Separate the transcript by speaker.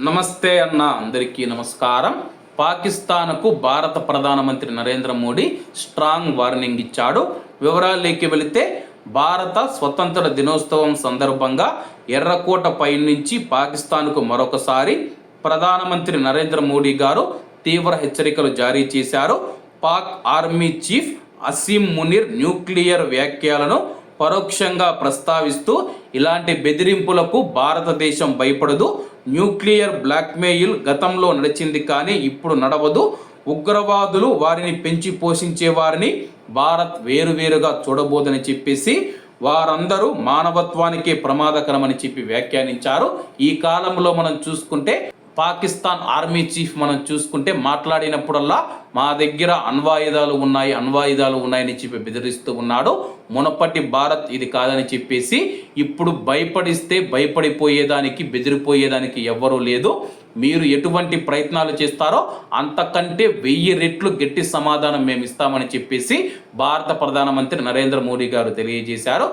Speaker 1: నమస్తే అన్న అందరికీ నమస్కారం. పాకిస్తాన్కు భారత ప్రధానమంత్రి నరేంద్ర మోడీ స్ట్రాంగ్ వార్నింగ్ ఇచ్చాడు. వివరాల్లోకి వెళితే భారత స్వతంత్ర దినోత్సవం సందర్భంగా ఎర్రకోట పై నుంచి పాకిస్తాన్కు మరొకసారి ప్రధానమంత్రి నరేంద్ర మోడీ గారు తీవ్ర హెచ్చరికలు జారీ చేశారు. Pak army chief Asim Munir nuclear వ్యాఖ్యలను పరోక్షంగా ప్రస్తావిస్తూ ఇలాంటి బెదిరింపులకు భారతదేశం భయపడదు. న్యూక్లియర్ బ్లాక్మెయిల్ గతంలో నడిచింది కానీ ఇప్పుడు నడవదు. ఉగ్రవాదులు వారిని పెంచి పోషించే వారిని భారత్ వేరువేరుగా చూడబోదని చెప్పేసి వారందరూ మానవత్వానికే ప్రమాదకరమని చెప్పి వ్యాఖ్యానించారు. ఈ కాలంలో మనం చూసుకుంటే పాకిస్తాన్ ఆర్మీ చీఫ్ మనం చూసుకుంటే మాట్లాడినప్పుడల్లా మా దగ్గర అణ్వాయుధాలు ఉన్నాయి అణ్వాయుధాలు ఉన్నాయని చెప్పి బెదిరిస్తూ ఉన్నాడు. మునపటి భారత్ ఇది కాదని చెప్పేసి ఇప్పుడు భయపడిస్తే భయపడిపోయేదానికి బెదిరిపోయేదానికి ఎవ్వరూ లేదు. మీరు ఎటువంటి ప్రయత్నాలు చేస్తారో అంతకంటే వెయ్యి రెట్లు గట్టి సమాధానం మేము ఇస్తామని చెప్పేసి భారత ప్రధానమంత్రి నరేంద్ర మోడీ గారు తెలియజేశారు.